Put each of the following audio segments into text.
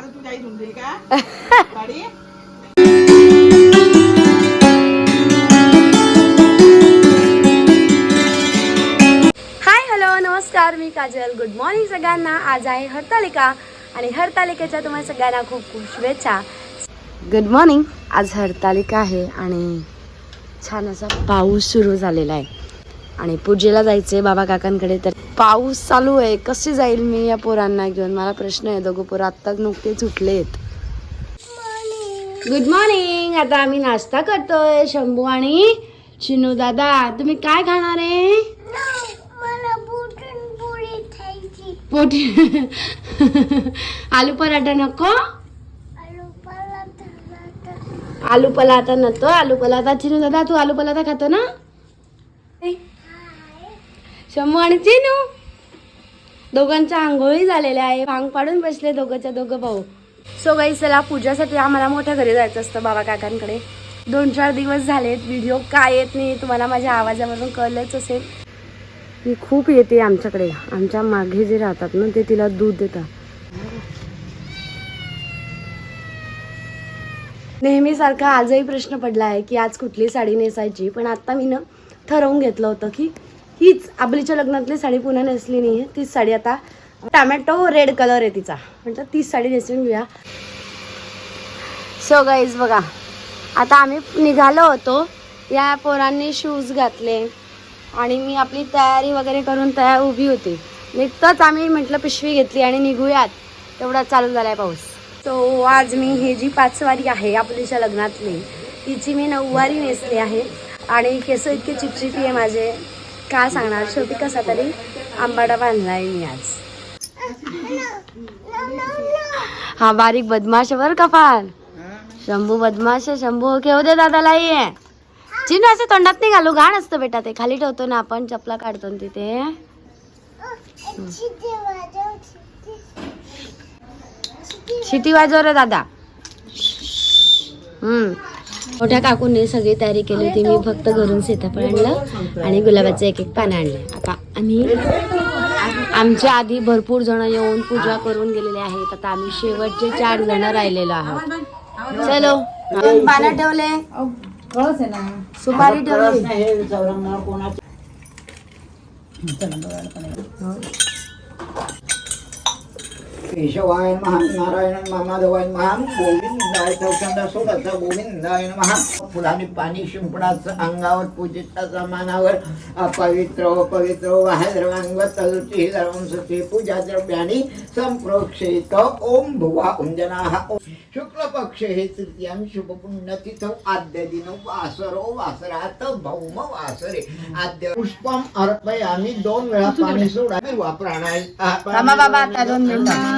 का? गाडी? Hi hello नमस्कार मी काजल. गुड मॉर्निंग सगळ्यांना. आज आहे हरतालिका आणि हरतालिकेच्या तुम्हाला सगळ्यांना खूप खूप शुभेच्छा. गुड मॉर्निंग आज हरतालिका आहे आणि छान असा पाऊस सुरू झालेला आहे. आणि पूजेला जायचे बाबा काकांकडे तर पाऊस चालू आहे. कशी जाईल मी या पोरांना घेऊन? मला प्रश्न आहे. दोघं पोरं आत्ताच नुकतेच उठलेत. गुड मॉर्निंग आता आम्ही नाश्ता करतोय. शंभू आणि चिनू दादा तुम्ही काय खाणार आहे? पोटी आलू पराठा नको? आलू पराठा नतो आलू पराठा चिनू दादा तू आलू पराठा खातो ना? शंभू आणि चिनू दोघांच्या आंघोळी झालेल्या आहे. भांग पाडून बसले दोघंच्या दोघं भाऊ. सो गाई चला पूजासाठी आम्हाला मोठ्या घरी जायचं असतं बाबा काकांकडे. दोन चार दिवस झालेत. व्हिडिओ काय येत नाही तुम्हाला माझ्या आवाजामधून कळलंच असेल. ती खूप येते आमच्याकडे. आमच्या मागे जे राहतात ना ते तिला दूध देतात. नेहमीसारखा आजही प्रश्न पडला आहे की आज कुठली साडी नेसायची पण आत्ता मी ना ठरवून घेतलं होतं की हीच आबलीच्या लग्नातली साडी पुन्हा नेसली नाही आहे तीच साडी आता टॅमॅटो रेड कलर आहे तिचा. म्हटलं तीच साडी नेसून घेऊया. सो गाईज बघा. आता आम्ही निघालो होतो. या पोरांनी शूज घातले. आणि मी आपली तयारी वगैरे करून तयार उभी होती. निघताच आम्ही म्हटलं पिशवी घेतली आणि निघूयात. तेवढा चालू झालाय पाऊस. तो आज मी हे जी पाचवारी आहे आपलीच्या लग्नातली तिची मी नऊवारी नेसली आहे. आणि केस इतके चिपचिपी आहे माझे. काय सांगणार? शेवटी कसा तरी आंबाडा बांधलाय मी आज. हा बारीक बदमाश बर कपाल का फार. शंभू बदमाश शंभू. घेऊ दे दादाला ये चिन्ह असं तोंडात नाही घालू घाण असतं बेटा ते. खाली ठेवतो ना आपण चपला काढतो ना तिथे. शिटी वाजव रे दादा. हम्म. मोठ्या काकूने सगळी तयारी केली होती. मी फक्त घरून सीताफळ आणलं आणि गुलाबाचं एक एक पानं आणलं. आता आम्ही आमच्या आधी भरपूर जण येऊन पूजा करून गेलेले आहेत. आता आम्ही शेवटचे चार जण राहिलेलो आहोत. चलो. पानं ठेवले. सुपारी ठेवली. केशवाय महा नारायण मामाधवाय महा गोविंदाय चौचंदा सोडाचा गोविंदाय महा फुलाने पाणी शिंपडाचं अंगावर पूजिताचा मानावर अपवित्र पवित्र वाहद्रवांग तलची धर्मसते पूजा द्रव्यानी संप्रोक्षित. ओम भुवा उंजना. ओम शुक्ल पक्ष हे तृतीयां शुभ पुण्यतिथ आद्य दिन वासरो वासरात भौम वासरे. आद्य पुष्पम अर्पयामी. दोन वेळा पाणी सोडा. वापराणार बाबा, आता दोन मिनिटं.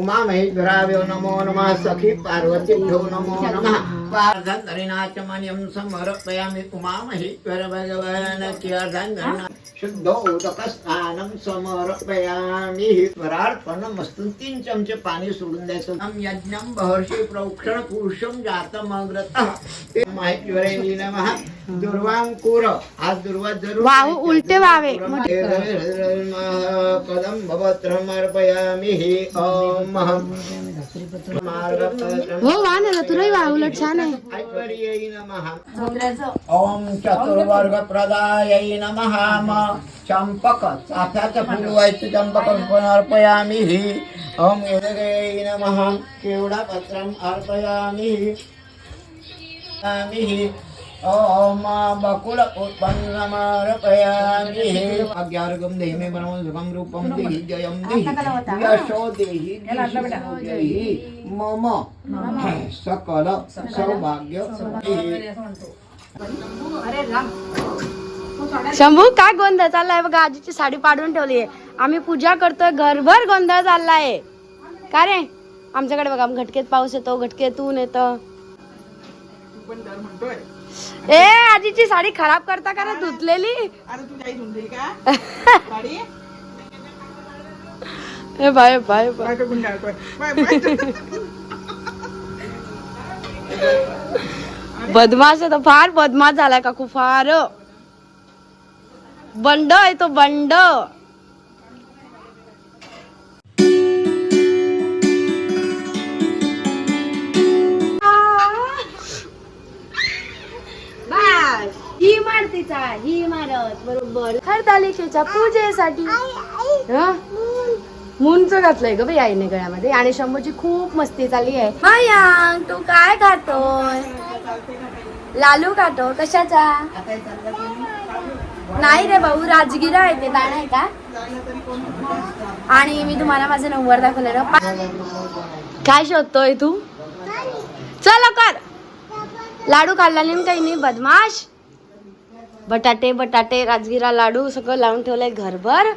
उमा महेश्वराव्यो नमो नमः सखी पार्वती नमो नमः पार्धन्तरिणाचमन्यं समर्पयामि उमा महेश्वर भगवान शुद्धोदकस्थानं समर्पयामि तीन चमचे पाणी सोडून द्यायचं यज्ञं बहर्षि प्रोक्षण पुरुषं जातमग्रतः महेश्वरे नमः दुर्वांकुर आज दुर्वा जरूर वाहू उलटे. कदम भवत्रमर्पयामि हि ओम हो वा ना तुलाही वा उलट छान आहे. ओम चतुर्वर्ग प्रदायै नमः चंपक चाफ्याचं फुल व्हायचं चंपक अर्पयामि। हि ओम उदगयै नमः। केवडा पत्रम अर्पयामि। हि ओम बकुल उत्पन्नमर्पयामि हि देहि मे मनो सुखं रूपं देहि जयं देहि यशो देहि देहि। मम। सकल सौभाग्य। शंभू काय गोंधळ चाललाय? बघा आजीची साडी पाडून ठेवली आहे. आम्ही पूजा करतोय घरभर गोंधळ चाललाय. का रे? आमच्याकडे बघा घटकेत पाऊस येतो घटकेत ऊन येतं पण दर म्हणतोय. ए आजीची साडी खराब करता का धुतलेली. काही धुंदी का? गाडी ए बाय बाय, बाय. बदमाश आहे तो फार बदमाश झालाय काकू फार. बंड आहे तो बंड. बस ही मारतीचा ही मारत बरोबर. हरतालिकेच्या पूजेसाठी. हं? मूनचं घातलंय ग बाई आईने गळ्यामध्ये. आणि शंभूची खूप मस्ती चालली आहे. मायांग तू काय खातोय? लालू खातो कशाचा? नाही रे भाऊ राजगिरा आहे ते दाणा आहे का? आणि मी तुम्हाला माझं नंबर दाखवलेलं. काय शोधतोय तू? चल कर. लाडू काढला नाही काही नाही बदमाश. बटाटे बटाटे राजगिरा लाडू सगळं लावून ठेवलंय घरभर.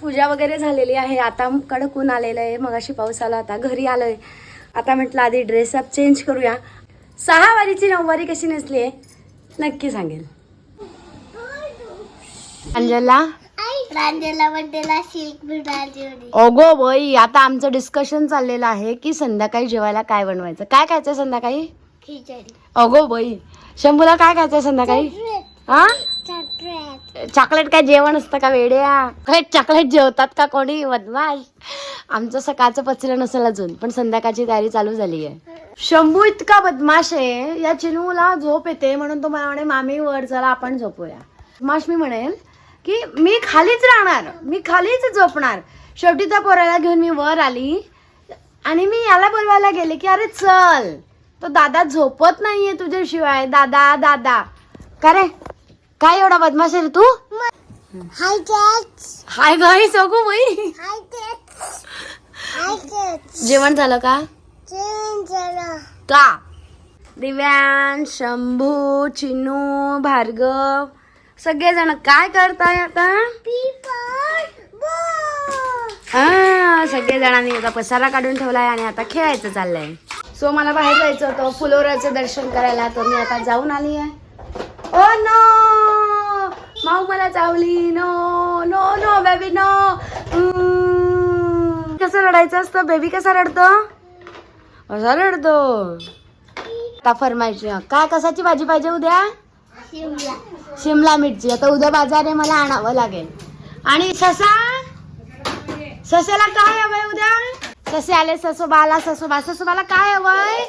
पूजा वगैरे झालेली आहे. आता कडक ऊन आलेलं आहे. मग अशी पाऊस आला आता घरी आलोय. आता म्हटलं आधी ड्रेस अप चेंज करूया. सहा वारीची नऊवारी कशी नेसली आहे नक्की सांगेल. अंजला प्रांजला बड्डेला सिल्क मिळाली होती अगो बाई आता आमचं डिस्कशन चाललेलं आहे की संध्याकाळी जेवायला काय बनवायचं? काय खायचं संध्याकाळी? खिचडी. अगो बाई शंभूला काय खायचं संध्याकाळी? हा चॉकलेट. चॉकलेट काय जेवण असतं का वेड्या? काय चॉकलेट जेवतात का कोणी? बदमाश. आमचं सकाळचं पचलं नसेल अजून पण संध्याकाळची तयारी चालू झाली आहे. शंभू इतका बदमाश आहे या चिनूला झोप येते म्हणून तो मला म्हणे मामी वर चला आपण झोपूया. बदमाश मी म्हणेल की मी खालीच राहणार मी खालीच झोपणार. शेवटी त्या पोराला घेऊन मी वर आली आणि मी याला बोलवायला गेले की अरे चल. तो दादा झोपत नाहीये तुझ्याशिवाय. दादा दादा. का रे? काय एवढा बदमाश आहे रे तू? हाय हाय गाई सगू बाई जेवण झालं का? का? दिव्यान शंभू चिनू भार्गव. सगळेजण काय करताय आता? हा सगळे जणांनी आता पसारा काढून ठेवलाय आणि आता खेळायचं चाललंय. सो मला बाहेर जायचं होतं फुलोराचं दर्शन करायला तर मी आता जाऊन आली आहे. ओ नो माऊ मला चावली. No no no baby no कसं रडायचं असतं? बेबी कसा रडतो? असा रडतो. आता फरमायची काय कशाची भाजी पाहिजे उद्या. शिमला मिरची. आता उद्या बाजारे मला आणावं लागेल. आणि ससा? ससेला काय हवंय उद्या? ससे आले ससोबाला ससोबा. ससोबाला काय हवंय?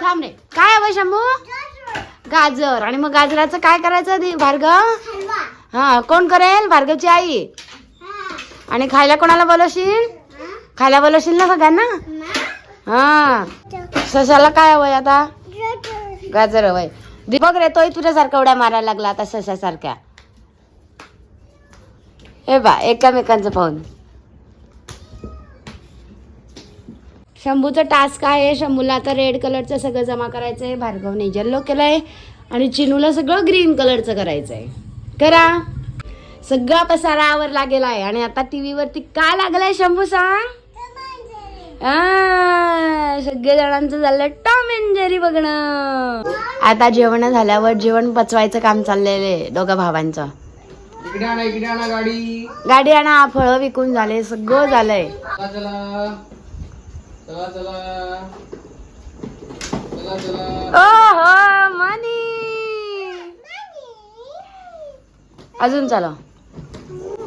थांब रे. काय हवंय शंभू? गाजर. आणि मग गाजराचं काय करायचं दि- भार्गव? हा कोण करेल? भार्गवची आई. आणि खायला कोणाला बोलवशील? खायला बोलवशील ना सगळ्यांना? हा. ससाला काय हवंय आता? गाजर हवंय. दीपक रे तोही तुझ्यासारखा उड्या मारायला लागला आता सशासारख्या. हे बा एकामेकांचं पाहून. शंभूचं टास्क आहे शंभूला आता रेड कलरचं सगळं जमा करायचं आहे भार्गवने येल्लो केलंय आणि चिनूला सगळं ग्रीन कलरचं करायचं आहे करा. सगळा पसारा आवरला गेला आहे आणि आता टीव्ही वरती काय लागलंय शंभू सांग? आ, सगळे जणांचं झालं टॉम अँड जेरी बघणं. आता जेवण झाल्यावर जेवण पचवायचं काम चाललेलं आहे दोघा भावांचं. इकडे आणा इकडे आणा गाडी. गाडी आणा फळं विकून झाले सगळं झालंय. चला चला. चला चला. चला चला. ओहो मनी. अजून चला.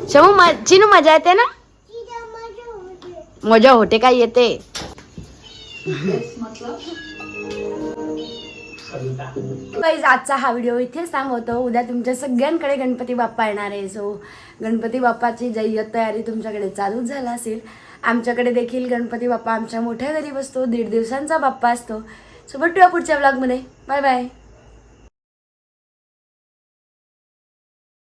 शमू म- चिनू मजा येते ना? मजा होते. काय येते? Guys, आजचा हा व्हिडिओ इथेच थांबवतो. उद्या तुमच्या सगळ्यांकडे गणपती बाप्पा येणार आहे. सो गणपती बाप्पाची जय्यत तयारी तुमच्याकडे चालूच झाला असेल. आमच्याकडे देखील गणपती बाप्पा आमच्या मोठ्या घरी बसतो. दीड दिवसांचा बाप्पा असतो. सो भेटूया पुढच्या ब्लॉगमध्ये बाय बाय